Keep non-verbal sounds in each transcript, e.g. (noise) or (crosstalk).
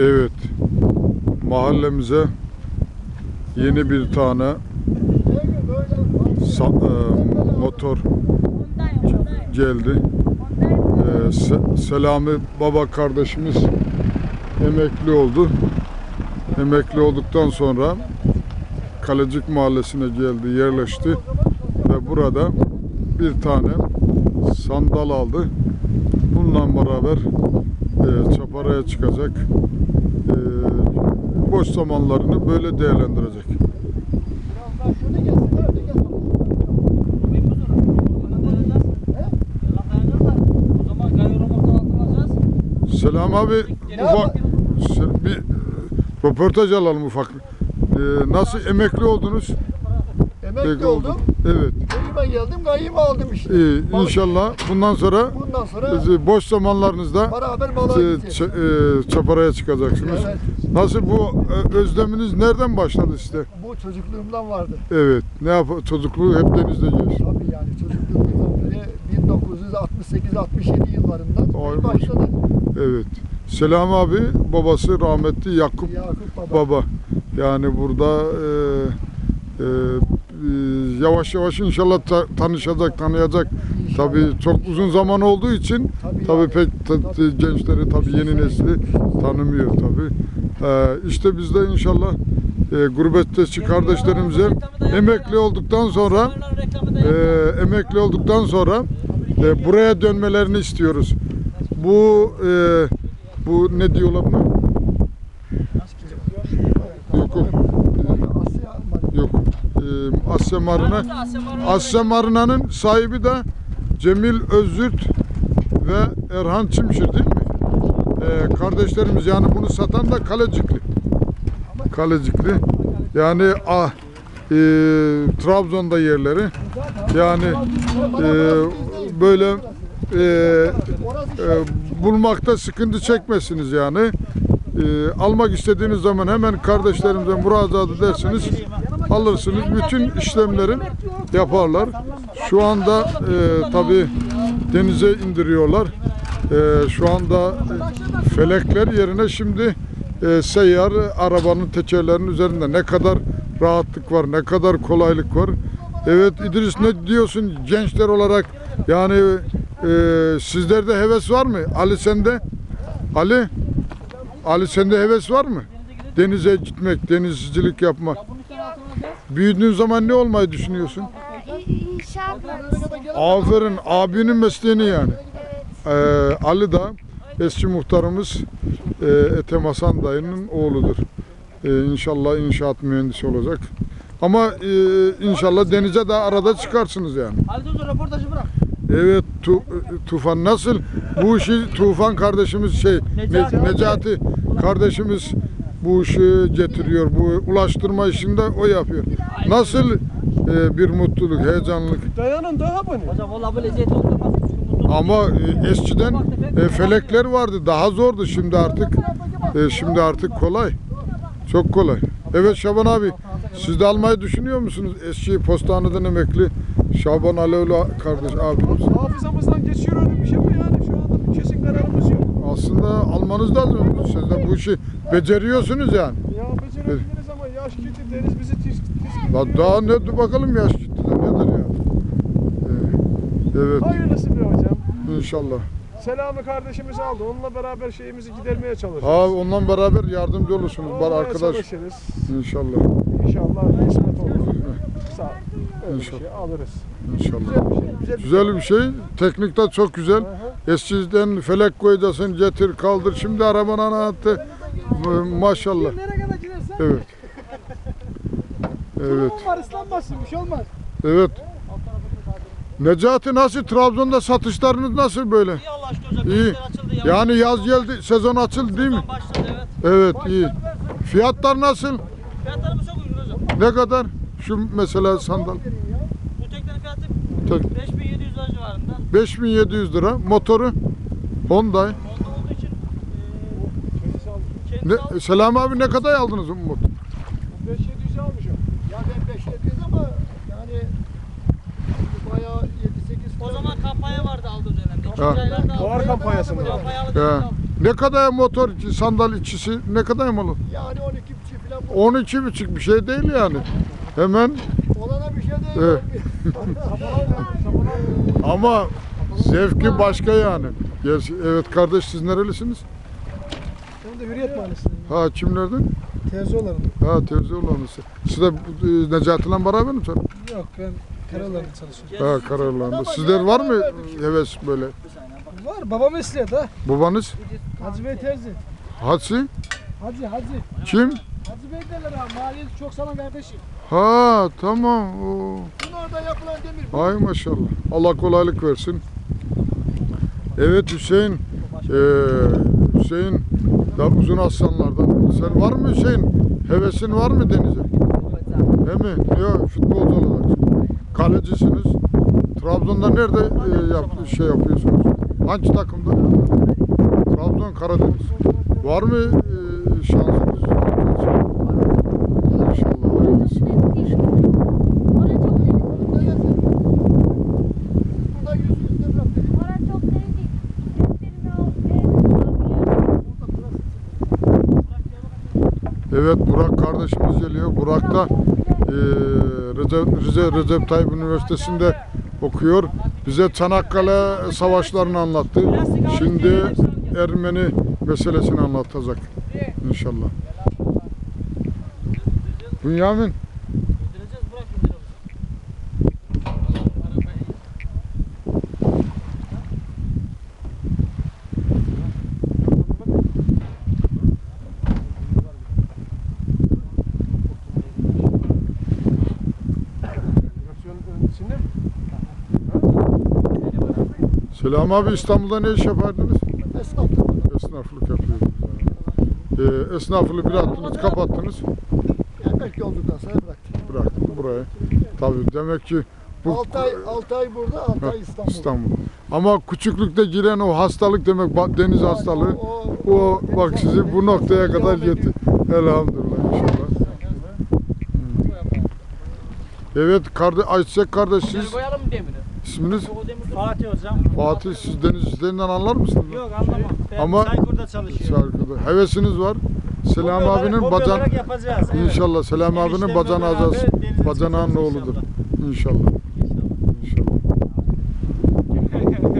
Evet. Mahallemize yeni bir tane e, motor geldi. E, Se- Selami Baba kardeşimiz emekli oldu. Emekli olduktan sonra Kalecik Mahallesi'ne geldi, yerleşti ve burada bir tane sandal aldı. Bununla beraber e, çaparaya çıkacak. E, boş zamanlarını böyle değerlendirecek. Selam abi, ufak bir röportaj alalım ufak. E, nasıl emekli oldunuz? Emekli oldum. Evet. Köyüme geldim, kayığımı aldım işte. İyi, inşallah bundan sonra Bundan sonra e, boş zamanlarınızda beraber balığa e, gideceğiz. ç- e, çaparaya çıkacaksınız. Evet. Nasıl bu e, özleminiz nereden başladı size? Bu çocukluğumdan vardı. Evet. Ne yap çocukluğu hep denizde geçti. Tabii yani çocukluğumdan beri 1968-67 yıllarından Ay başladı. Evet. Selam abi babası rahmetli Yakup Yakup Baba. Baba. Yani burada e, e, e, yavaş yavaş inşallah ta- tanışacak, tanıyacak. Tabii çok uzun zaman olduğu için Tabii tabii pek ta- Tabii. gençleri tabii yeni nesli tanımıyor tabii. E, işte biz de inşallah e, gurbetçi kardeşlerimize emekli olduktan sonra e, emekli olduktan sonra e, buraya dönmelerini istiyoruz. Bu e, bu ne diyorlar buna? Yok yok. Asya Alman. Yok. E, Asya Marina. Asya Marina'nın sahibi de Cemil Özürt ve Erhan Çimşir değil mi? E, kardeşlerimiz yani bunu satan da Kalecikli. Kalecikli. Yani ah, e, Trabzon'da yerleri. Yani e, böyle e, e, bulmakta sıkıntı çekmezsiniz yani. E, almak istediğiniz zaman hemen kardeşlerimize müracaat edersiniz. Alırsınız. Bütün işlemleri yaparlar. Şu anda e, tabi denize indiriyorlar. E, şu anda e, felekler yerine şimdi e, seyyar arabanın tekerlerinin üzerinde ne kadar rahatlık var, ne kadar kolaylık var. Evet İdris ne diyorsun gençler olarak yani e, sizlerde heves var mı? Ali sende? Ali? Ali sende heves var mı? Denize gitmek, denizcilik yapmak. Büyüdüğün zaman ne olmayı düşünüyorsun? İnşaat Aferin abinin mesleğini yani. Ee, Ali da eski muhtarımız e, Ethem Hasan dayının oğludur. Ee, inşallah inşaat mühendisi olacak. Ama e, inşallah denize de arada çıkarsınız yani. Ali Tuzlu röportajı bırak. Evet tu, Tufan nasıl? Bu işi Tufan kardeşimiz şey Necati. Ne- Necati kardeşimiz bu işi getiriyor. Bu ulaştırma işinde o yapıyor. Nasıl e, bir mutluluk, heyecanlılık. Dayanın daha bana. Hocam eziyet oldurmaz. Ama e, eskiden e, felekler vardı. Daha zordu. Şimdi artık e, şimdi artık kolay. Çok kolay. Evet Şaban abi siz de almayı düşünüyor musunuz? Eski postaneden emekli Şaban Aleoğlu kardeş abimiz. Hafızamızdan geçiyor öyle bir şey mi yani? Şu anda bir kesin kararımız yok. Aslında almanız lazım. Siz de bu işi beceriyorsunuz yani. Ya becerebiliriz ama yaş gitti deniz bizi tiz, tiz La daha ne dur bakalım yaş gitti de nedir. Ee, Evet Hayırlısı bir hocam. inşallah. Selami kardeşimiz aldı. Onunla beraber şeyimizi gidermeye çalışırız. Ha ondan beraber yardımcı olursunuz. Var Olmaya arkadaş. çalışırız. İnşallah. İnşallah kısmet olur. Sağ Öyle bir İnşallah. şey alırız. İnşallah. Güzel bir şey. Güzel, Güzel bir şey. Teknik de çok güzel. Hı hı. Eskiden felek koyacaksın, getir, kaldır. Şimdi arabanın anahtarı. Ma- Maşallah. Nereye kadar gidersen Evet. Evet. var ıslanmazsın bir şey olmaz. Evet. Necati nasıl? Trabzon'da satışlarınız nasıl böyle? İyi Allah aşkına hocam. İyi. denizler açıldı ya. Yani yaz geldi, sezon açıldı değil mi? Başladı evet. Evet, iyi. Fiyatlar nasıl? Fiyatlarımız çok uygun hocam. Ne kadar? Şu mesela sandal. Bu teknenin fiyatı Tek- 5700 lira civarında. 5700 lira. Motoru Honda. Onda olduğu için eee kendisi Ne, Selam abi ne kadar aldınız bu motoru? 5-700 almışım. Ya ben 5 ediyoruz ama yani bayağı 7-8 o zaman kampanya vardı aldığı dönemde. İkinci Ha. aylarda aldı. Fuar kampanyası mı? Kampanyalı He. dönemde aldı. Ne kadar motor içi, sandal içisi ne kadar malı? Yani 12 buçuk falan bu. 12 buçuk bir şey değil yani. Hemen Olana bir şey değil. (laughs) Ama zevki başka yani. Gerçi, evet kardeş siz nerelisiniz? Ben de Hürriyet Mahallesi'ndeyim. Ha kimlerden? Terzioğlan'ın. Ha Terzioğlu'nuz. Siz de e, Necati'yle beraber mi? Yok ben Karalar'da çalışıyorum. Ha Karalar'da. Sizler var mı heves böyle? Var baba mesleği da. Babanız? Hacı Bey Terzi. Hacı? Hacı Hacı. Kim? Hacı Bey derler ha. Mahallesi çok zaman kardeşim. Ha tamam. Oo. Bunun orada yapılan demir. Ay maşallah. Allah kolaylık versin. Evet Hüseyin. Ee, Hüseyin da uzun aslanlardan. Sen var mı Hüseyin? Hevesin var mı denize? He mi? Yok futbolcu olarak. Kalecisiniz. Trabzon'da nerede e, yap, şey yapıyorsunuz? Hangi takımda? Trabzon Karadeniz. Var mı e, şansınız? Evet. Burak kardeşimiz geliyor. Burak da e, Recep, Rize Recep Tayyip Üniversitesi'nde okuyor. Bize Çanakkale savaşlarını anlattı. Şimdi Ermeni meselesini anlatacak inşallah. Bünyamin Gideceğiz bırak Selam abi İstanbul'da ne iş yapardınız? Esnaftık. Esnaflık yapıyordunuz. Ee, esnaflığı bir attınız kapattınız Emekli olduktan sonra bıraktık. bıraktınız buraya. Tabii demek ki bu 6 ay, 6 ay burada, 6 ay İstanbul. İstanbul. Ama küçüklükte giren o hastalık demek ba- deniz hastalığı. O bak sizi bu noktaya kadar getir. Elhamdülillah inşallah. Hmm. Evet kardeş Ayçiçek kardeş siz Koyalım mı demiri? isminiz Fatih hocam. Fatih siz deniz işlerinden anlar mısınız? Yok anlamam. Ben Ama- Çaykur'da çalışıyorum. Şarkıda. Hevesiniz var. Selam Hobi olarak- abinin hobi bacan olarak yapacağız. evet. İnşallah Selam abinin Eniştemle bacana beraber azası. Bacanağın oğludur. inşallah. İnşallah. İnşallah.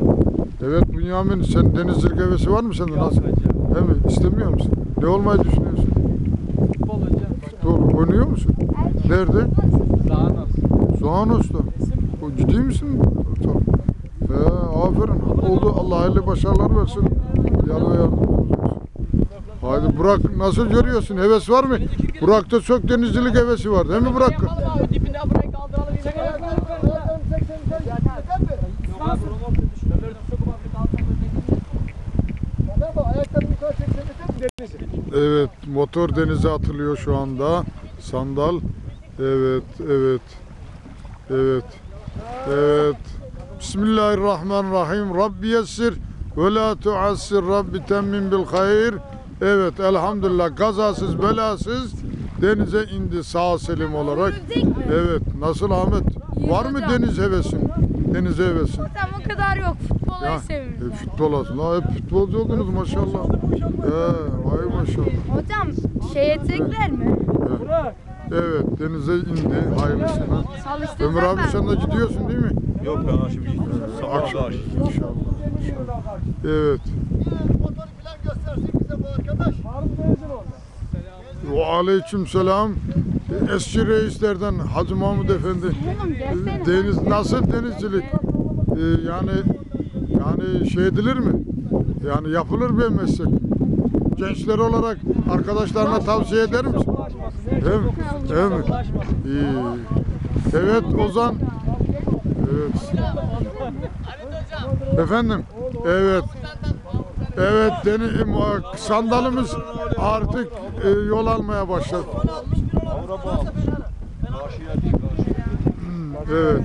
Evet Bünyamin sen denizcilik hevesi var mı sende? Nasıl? He mi? İstemiyor musun? Ne olmayı düşünüyorsun? Futbol hocam. Futbol oynuyor musun? Nerede? Zahanos. Zoğanos'ta. O ciddi misin? Tamam. He, aferin. Oldu. Allah hayırlı başarılar versin. Yarı yardımcı olsun. Haydi Burak nasıl görüyorsun? Heves var mı? Burak'ta çok denizcilik hevesi var değil mi Burak? dibinde burayı kaldıralım. Evet, motor denize atılıyor şu anda. Sandal. Evet, evet. Evet. Evet. Bismillahirrahmanirrahim. Rabbi yessir ve la tuassir. Rabbi temmin bil hayır. Evet, elhamdülillah kazasız belasız denize indi sağ selim olarak. Evet, nasıl Ahmet? Var mı deniz hevesin? Denize hevesin. Hocam o kadar yok. Futbolu Ya, seviyorum. e, futbol olsun. Ha, hep futbolcu oldunuz maşallah. He, vay maşallah. Hocam şey edecekler mi? Evet denize indi hayırlısına. Ömür abi sen de gidiyorsun değil mi? Yok ben akşam Akşam inşallah. Evet. Bize bu. Ve aleyküm selam. Eski reislerden Hacı Mahmud Efendi. Deniz nasıl denizcilik? Ee, yani yani şey edilir mi? Yani yapılır bir meslek. Gençler olarak arkadaşlarına tavsiye eder misin? Değil mi? Değil mi? İyi. Evet Ozan. Evet. Efendim? Evet. Evet deni, sandalımız artık e, yol almaya başladı. Karşıya. Evet.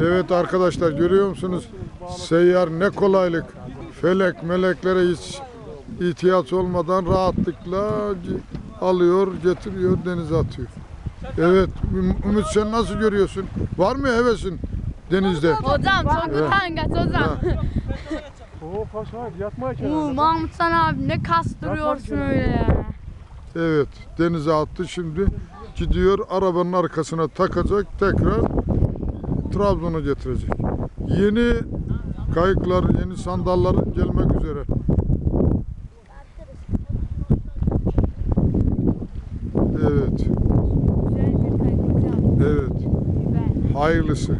Evet arkadaşlar görüyor musunuz? Seyyar ne kolaylık. Felek meleklere hiç ihtiyaç olmadan rahatlıkla alıyor, getiriyor, denize atıyor. Evet, Üm- Ümit sen nasıl görüyorsun? Var mı hevesin? Denizde. Hocam çok utangaç hocam. (laughs) Oo kaç haydi yatmaya Uuu kenarda. Mahmut sen abi ne kastırıyorsun öyle ya. Evet denize attı şimdi gidiyor arabanın arkasına takacak tekrar Trabzon'a getirecek. Yeni kayıklar, yeni sandallar gelmek üzere. Evet, evet. Hayırlısı.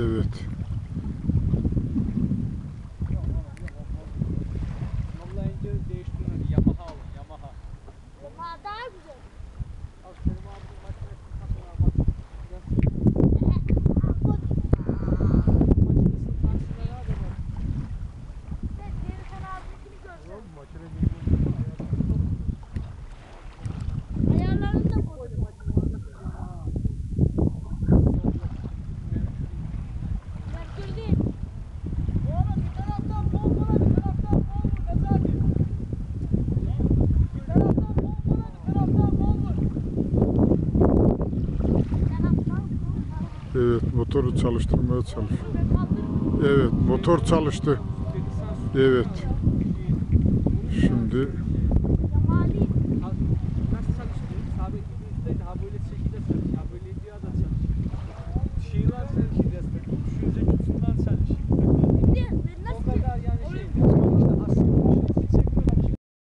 Evet. Motoru çalıştırmaya çalışıyor. Evet, motor çalıştı. Evet. Şimdi